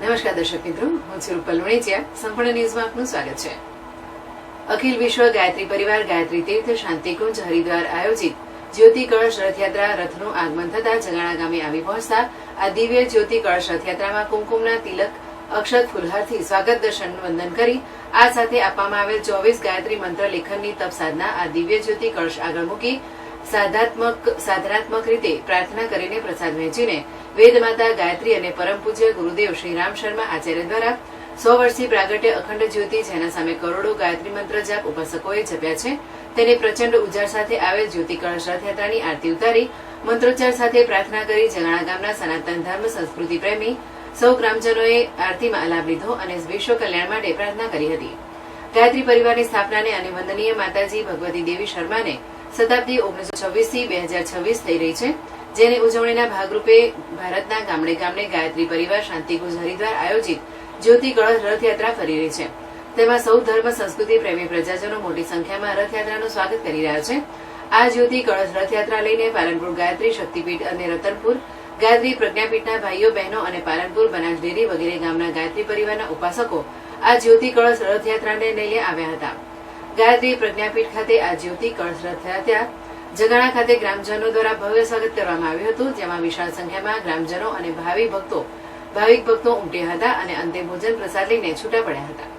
નમસ્કાર દર્શક મિત્રો, હું છું રૂપલ વણેચિયા. સંપૂર્ણ ન્યૂઝમાં આપનું સ્વાગત છે. અખિલ વિશ્વ ગાયત્રી પરિવાર ગાયત્રી તીર્થ શાંતિકુંજ હરિદ્વાર આયોજિત જ્યોતિ કળશ રથયાત્રા રથનું આગમન થતા જગાણા ગામે આવી પહોંચતા આ દિવ્ય જ્યોતિ કળશ રથયાત્રામાં કુમકુમના તિલક, અક્ષત ફુલહારથી સ્વાગત દર્શન વંદન કરી, આ સાથે આપવામાં આવેલ ચોવીસ ગાયત્રી મંત્ર લેખનની તપ સાધના આ દિવ્ય જ્યોતિ કળશ આગળ મૂકી સાધનાત્મક રીતે પ્રાર્થના કરીને પ્રસાદ વહેંચીને વેદમાતા ગાયત્રી અને પરમ પૂજ્ય ગુરુદેવ શ્રી રામ શર્મા આચાર્ય દ્વારા સો વર્ષથી પ્રાગટ્ય અખંડ જ્યોતિ, જેના સામે કરોડો ગાયત્રી મંત્ર જાપ ઉપાસકોએ જપ્યા છે, તેને પ્રચંડ ઉજાર સાથે આવેલ જ્યોતિ કળશ રથયાત્રાની આરતી ઉતારી, મંત્રોચ્ચાર સાથે પ્રાર્થના કરી જગાણા ગામના સનાતન ધર્મ સંસ્કૃતિ પ્રેમી સૌ ગ્રામજનોએ આરતીમાં લાભ લીધો અને વિશ્વ કલ્યાણ માટે પ્રાર્થના કરી હતી. ગાયત્રી પરિવારની સ્થાપનાને અને વંદનીય માતાજી ભગવતી દેવી શર્માને શતાબ્દી ઓગણીસો છવ્વીસથી બે હજાર છવ્વીસ થઈ રહી છે, જેની ઉજવણીના ભાગરૂપે ભારતના ગામડે ગામડે ગાયત્રી પરિવાર શાંતિકુંજ હરિદ્વાર આયોજિત જ્યોતિ કળશ રથયાત્રા ફરી રહી છે. તેમાં સૌ ધર્મ, સંસ્કૃતિ, પ્રેમી પ્રજાજનો મોટી સંખ્યામાં રથયાત્રાનું સ્વાગત કરી રહ્યા છે. આ જ્યોતિ કળશ રથયાત્રા લઈને પાલનપુર ગાયત્રી શક્તિપીઠ અને રતનપુર, ગાયત્રી પ્રજ્ઞાપીઠના ભાઈઓ, બહેનો અને પાલનપુર બનાસ ડેરી વગેરે ગામના ગાયત્રી પરિવારના ઉપાસકો આ જ્યોતિ કળશ રથયાત્રાને લઈને આવ્યા હતા. ગાયત્રી પ્રજ્ઞાપીઠ ખાતે આ જ્યોતિ કળશ ત્યાં. જગાણા ખાતે ગ્રામજનો દ્વારા ભવ્ય સ્વાગત કરવામાં આવ્યું હતું, જેમાં વિશાળ સંખ્યામાં ગ્રામજનો અને ભાવિ ભક્તો, ભાવિક ભક્તો ઉમટ્યા હતા અને અંતે ભોજન પ્રસાદ લઈને છૂટા પડ્યા હતા.